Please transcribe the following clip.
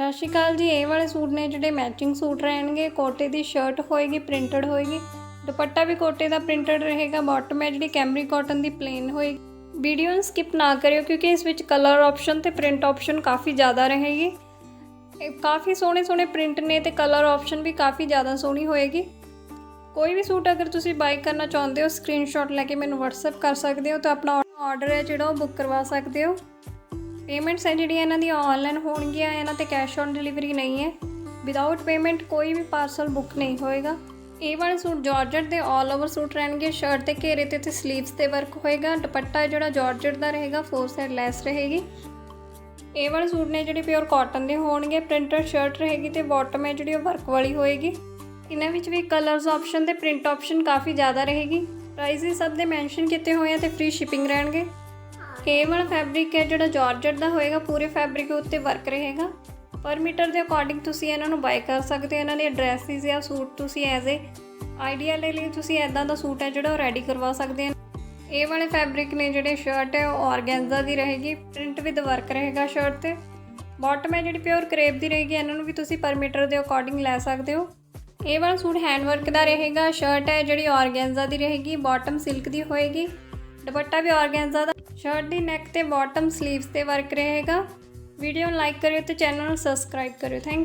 ਸਤਿ ਸ਼੍ਰੀ ਅਕਾਲ ਜੀ, ਇਹ ਵਾਲੇ ਸੂਟ ਨੇ ਜਿਹੜੇ ਮੈਚਿੰਗ ਸੂਟ ਰਹਿਣਗੇ, ਕੋਟੇ ਦੀ ਸ਼ਰਟ ਹੋਏਗੀ ਪ੍ਰਿੰਟਡ ਹੋਏਗੀ। ਦੁਪੱਟਾ ਵੀ ਕੋਟੇ ਦਾ ਪ੍ਰਿੰਟਡ ਰਹੇਗਾ ਬਾਟਮ ਹੈ ਜਿਹੜੀ ਕੈਮਰੀ ਕਾਟਨ ਦੀ ਪਲੇਨ ਹੋਏਗੀ। ਵੀਡੀਓ ਨੂੰ ਸਕਿਪ ਨਾ ਕਰਿਓ ਕਿਉਂਕਿ ਇਸ ਵਿੱਚ ਕਲਰ ਆਪਸ਼ਨ ਤੇ ਪ੍ਰਿੰਟ ਆਪਸ਼ਨ ਕਾਫੀ ਜ਼ਿਆਦਾ ਰਹੇਗੀ। ਇਹ ਕਾਫੀ ਸੋਹਣੇ ਸੋਹਣੇ ਪ੍ਰਿੰਟ ਨੇ ਤੇ ਕਲਰ ਆਪਸ਼ਨ ਵੀ ਕਾਫੀ ਜ਼ਿਆਦਾ ਸੋਹਣੀ ਹੋਏਗੀ। ਕੋਈ ਵੀ ਸੂਟ ਅਗਰ ਤੁਸੀਂ ਬਾਈ ਕਰਨਾ ਚਾਹੁੰਦੇ ਹੋ ਸਕਰੀਨਸ਼ਾਟ ਲੈ ਕੇ ਮੈਨੂੰ WhatsApp ਕਰ ਸਕਦੇ ਹੋ ਤਾਂ ਆਪਣਾ ਆਰਡਰ ਹੈ ਜਿਹੜਾ ਉਹ ਬੁੱਕ ਕਰਵਾ ਸਕਦੇ ਹੋ। ਪੇਮੈਂਟਸ ਹੈ ਜਿਹੜੀਆਂ ਇਹਨਾਂ ਦੀਆਂ ਆਨਲਾਈਨ ਹੋਣਗੀਆਂ, ਇਹਨਾਂ ਤੇ ਕੈਸ਼ ਔਨ ਡਿਲੀਵਰੀ ਨਹੀਂ ਹੈ। ਵਿਦਆਊਟ ਪੇਮੈਂਟ ਕੋਈ ਵੀ ਪਾਰਸਲ ਬੁੱਕ ਨਹੀਂ ਹੋਏਗਾ। ਇਹ ਵਾਲੇ ਸੂਟ ਜਾਰਜਟ ਦੇ ਆਲ ਓਵਰ ਸੂਟ ਰਹਿਣਗੇ। ਸ਼ਰਟ ਤੇ ਘੇਰੇ ਤੇ ਤੇ 슬ੀਵਸ ਤੇ ਵਰਕ ਹੋਏਗਾ। ਦੁਪੱਟਾ ਜਿਹੜਾ ਜਾਰਜਟ ਦਾ ਰਹੇਗਾ ਫੋਰ ਸਾਈਡ ਲੈਸ ਰਹੇਗੀ। ਇਹ ਵਾਲੇ ਸੂਟ ਨੇ ਜਿਹੜੇ ਪਿਓਰ ਕਾਟਨ ਦੇ ਹੋਣਗੇ। ਪ੍ਰਿੰਟਡ ਸ਼ਰਟ ਰਹੇਗੀ ਤੇ ਬਾਟਮ ਹੈ ਜਿਹੜੀ ਉਹ ਵਰਕ ਵਾਲੀ ਹੋਏਗੀ। ਇਹਨਾਂ ਵਿੱਚ ਵੀ ਕਲਰਸ ਆਪਸ਼ਨ ਤੇ ਪ੍ਰਿੰਟ ਆਪਸ਼ਨ ਕਾਫੀ ਜ਼ਿਆਦਾ ਰਹੇਗੀ। ਪ੍ਰਾਈਸਿਸ ਸਭ ਦੇ ਮੈਂਸ਼ਨ ਕੀਤੇ ਹੋਏ ਆ ਤੇ ਫ੍ਰੀ ਸ਼ਿਪਿੰਗ ਰਹਿਣਗੇ। ਇਹ ਵਾਲਾ ਫੈਬਰਿਕ ਹੈ, ਜਿਹੜਾ ਜਾਰਜਟ ਦਾ ਹੋਏਗਾ, ਪੂਰੇ ਫੈਬਰਿਕ ਉੱਤੇ ਵਰਕ ਰਹੇਗਾ। ਪਰ ਮੀਟਰ ਦੇ ਅਕੋਰਡਿੰਗ ਤੁਸੀਂ ਇਹਨਾਂ ਨੂੰ ਬਾਈ ਕਰ ਸਕਦੇ ਹੋ, ਇਹਨਾਂ ਦੇ ਡਰੈਸਿਸ ਜਾਂ ਸੂਟ ਤੁਸੀਂ ਐਜ਼ ਏ ਆਈਡੀਆ ਦੇ ਲਈ, ਤੁਸੀਂ ਐਦਾਂ ਦਾ ਸੂਟ ਹੈ ਜਿਹੜਾ ਉਹ ਰੈਡੀ ਕਰਵਾ ਸਕਦੇ ਹੋ। ਇਹ ਵਾਲੇ ਫੈਬਰਿਕ ਨੇ ਜਿਹੜੇ ਸ਼ਰਟ ਹੈ, ਉਹ ਆਰਗੈਂਜ਼ਾ ਦੀ ਰਹੇਗੀ ਪ੍ਰਿੰਟ ਵਿਦ ਵਰਕ ਰਹੇਗਾ ਸ਼ਰਟ ਤੇ। ਬਾਟਮ ਹੈ, ਜਿਹੜੀ ਪਿਓਰ ਕਰੇਪ ਦੀ ਰਹੇਗੀ, ਇਹਨਾਂ ਨੂੰ ਵੀ ਤੁਸੀਂ ਪਰ ਮੀਟਰ ਦੇ ਅਕੋਰਡਿੰਗ ਲੈ ਸਕਦੇ ਹੋ। ਇਹ ਵਾਲਾ ਸੂਟ ਹੈਂਡ ਵਰਕ ਦਾ ਰਹੇਗਾ ਸ਼ਰਟ ਹੈ, ਜਿਹੜੀ ਆਰਗੈਂਜ਼ਾ ਦੀ ਰਹੇਗੀ ਬਾਟਮ ਸਿਲਕ ਦੀ ਹੋਏਗੀ। ਦੁਪੱਟਾ ਵੀ ਆਰਗੈਂਜ਼ਾ ਦਾ ਸ਼ਰਟ ਦੀ ਨੈਕ ਤੇ ਬਾਟਮ 슬ੀਵਸ ਤੇ ਵਰਕ ਰਹੇਗਾ। ਵੀਡੀਓ ਨੂੰ ਲਾਈਕ ਕਰਿਓ ਤੇ ਚੈਨਲ ਨੂੰ ਸਬਸਕ੍ਰਾਈਬ ਕਰਿਓ। ਥੈਂਕ